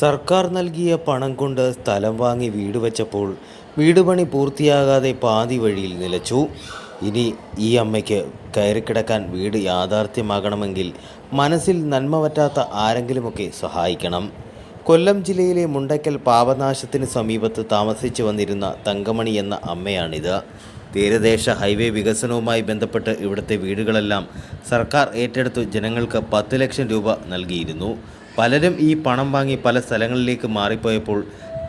സർക്കാർ നൽകിയ പണം കൊണ്ട് സ്ഥലം വാങ്ങി വീട് വെച്ചപ്പോൾ വീട് പണി പൂർത്തിയാകാതെ പാതി വഴിയിൽ നിലച്ചു. ഇനി ഈ അമ്മയ്ക്ക് കയറിക്കിടക്കാൻ വീട് യാഥാർത്ഥ്യമാകണമെങ്കിൽ മനസ്സിൽ നന്മ പറ്റാത്ത ആരെങ്കിലുമൊക്കെ സഹായിക്കണം. കൊല്ലം ജില്ലയിലെ മുണ്ടയ്ക്കൽ പാപനാശത്തിന് സമീപത്ത് താമസിച്ചു വന്നിരുന്ന തങ്കമണി എന്ന അമ്മയാണിത്. തീരദേശ ഹൈവേ വികസനവുമായി ബന്ധപ്പെട്ട് ഇവിടുത്തെ വീടുകളെല്ലാം സർക്കാർ ഏറ്റെടുത്തു ജനങ്ങൾക്ക് പത്ത് ലക്ഷം രൂപ നൽകിയിരുന്നു. പലരും ഈ പണം വാങ്ങി പല സ്ഥലങ്ങളിലേക്ക് മാറിപ്പോയപ്പോൾ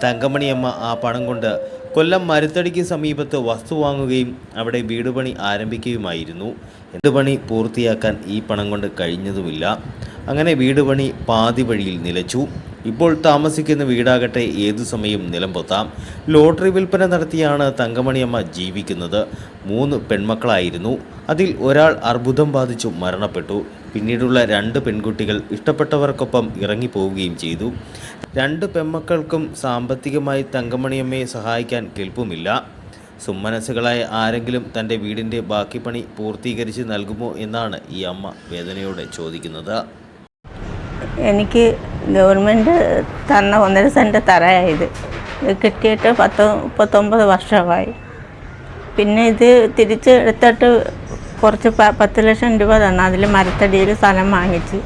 തങ്കമണിയമ്മ ആ പണം കൊണ്ട് കൊല്ലം മരുത്തടിക്ക് സമീപത്ത് വസ്തു വാങ്ങുകയും അവിടെ വീട് പണി ആരംഭിക്കുകയുമായിരുന്നു. എന്ത് പണി പൂർത്തിയാക്കാൻ ഈ പണം കൊണ്ട് കഴിഞ്ഞതുമില്ല. അങ്ങനെ വീട് പണി പാതി വഴിയിൽ നിലച്ചു. ഇപ്പോൾ താമസിക്കുന്ന വീടാകട്ടെ ഏതു സമയം നിലംപൊത്താം. ലോട്ടറി വിൽപ്പന നടത്തിയാണ് തങ്കമണിയമ്മ ജീവിക്കുന്നത്. മൂന്ന് പെൺമക്കളായിരുന്നു. അതിൽ ഒരാൾ അർബുദം ബാധിച്ചു മരണപ്പെട്ടു. പിന്നീടുള്ള രണ്ട് പെൺകുട്ടികൾ ഇഷ്ടപ്പെട്ടവർക്കൊപ്പം ഇറങ്ങിപ്പോവുകയും ചെയ്തു. രണ്ട് പെൺമക്കൾക്കും സാമ്പത്തികമായി തങ്കമണിയമ്മയെ സഹായിക്കാൻ കെൽപ്പുമില്ല. സുമ്മനസ്സുകളായ ആരെങ്കിലും തന്റെ വീടിന്റെ ബാക്കി പണി പൂർത്തീകരിച്ച് നൽകുമോ എന്നാണ് ഈ അമ്മ വേദനയോടെ ചോദിക്കുന്നത്. എനിക്ക് ഗവൺമെന്റ് തന്ന ഒന്നര സെന്റ് തറയായത്. കിട്ടിയിട്ട് പത്ത് മുപ്പത്തൊമ്പത് വർഷമായി. പിന്നെ ഇത് തിരിച്ച് എടുത്തിട്ട് കുറച്ച് പത്ത് ലക്ഷം രൂപ തന്നു. അതിൽ മരത്തടിയിൽ സ്ഥലം വാങ്ങിച്ച്.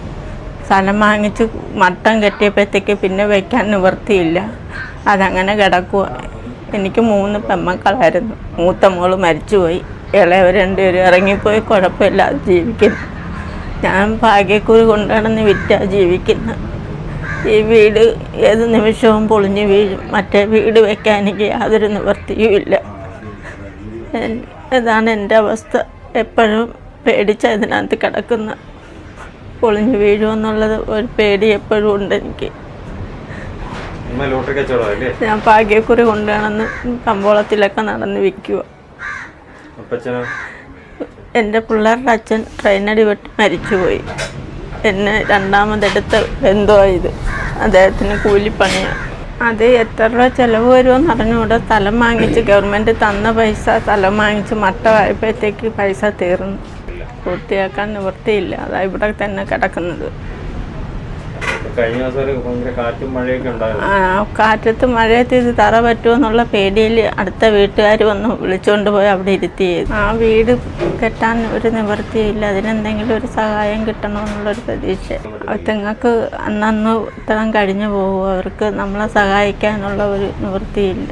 സ്ഥലം വാങ്ങിച്ച് മട്ടം കെട്ടിയപ്പോഴത്തേക്ക് പിന്നെ വയ്ക്കാൻ നിവൃത്തിയില്ല. അതങ്ങനെ കിടക്കുക എനിക്ക് മൂന്ന് പെമ്മക്കളായിരുന്നു. മൂത്ത മോൾ മരിച്ചുപോയി. ഇളയവർ രണ്ടുപേരും ഇറങ്ങിപ്പോയി. കുഴപ്പമില്ലാതെ ജീവിക്കുന്നു. ഞാൻ ഭാഗ്യക്കുറി കൊണ്ടുനടന്ന് വിറ്റാ ജീവിക്കുന്നത് ഈ വീട് ഏത് നിമിഷവും പൊളിഞ്ഞു വീഴും. മറ്റേ വീട് വെക്കാൻ എനിക്ക് യാതൊരു നിവൃത്തിയുമില്ല. ഇതാണ് എന്റെ അവസ്ഥ. എപ്പോഴും പേടിച്ച ഇതിനകത്ത് കിടക്കുന്ന പൊളിഞ്ഞു വീഴുമെന്നുള്ളത് ഒരു പേടി എപ്പോഴും ഉണ്ട് എനിക്ക്. ഞാൻ ഭാഗ്യക്കുറി കൊണ്ടുവേണമെന്ന് കമ്പോളത്തിലൊക്കെ നടന്ന് വിൽക്കുക എന്റെ പിള്ളേരുടെ അച്ഛൻ ട്രെയിനടി വെട്ടി മരിച്ചുപോയി. എന്നെ രണ്ടാമതെടുത്ത ബന്ധുവായത് അദ്ദേഹത്തിന് കൂലിപ്പണിയാണ് അത് എത്ര രൂപ ചിലവ് വരുമെന്ന് അറിഞ്ഞുകൂടെ സ്ഥലം വാങ്ങിച്ച് ഗവൺമെന്റ് തന്ന പൈസ സ്ഥലം വാങ്ങിച്ച് മട്ടമായപ്പോഴത്തേക്ക് പൈസ തീർന്നു. പൂർത്തിയാക്കാൻ നിവൃത്തിയില്ല. അതാ ഇവിടെ തന്നെ കിടക്കുന്നത്. കഴിഞ്ഞ ദിവസം കാറ്റും ഉണ്ടായിരുന്നു. ആ കാറ്റത്ത് മഴയത്ത് ഇത് തറ പറ്റുമെന്നുള്ള പേടിയിൽ അടുത്ത വീട്ടുകാർ വന്ന് വിളിച്ചുകൊണ്ട് പോയി അവിടെ ഇരുത്തി ആ വീട് കെട്ടാൻ ഒരു നിവൃത്തിയില്ല. അതിനെന്തെങ്കിലും ഒരു സഹായം കിട്ടണമെന്നുള്ളൊരു പ്രതീക്ഷ. തെങ്ങൾക്ക് അന്നന്ന് ഇത്തരം കഴിഞ്ഞു പോകും. അവർക്ക് നമ്മളെ സഹായിക്കാനുള്ള ഒരു നിവൃത്തിയില്ല.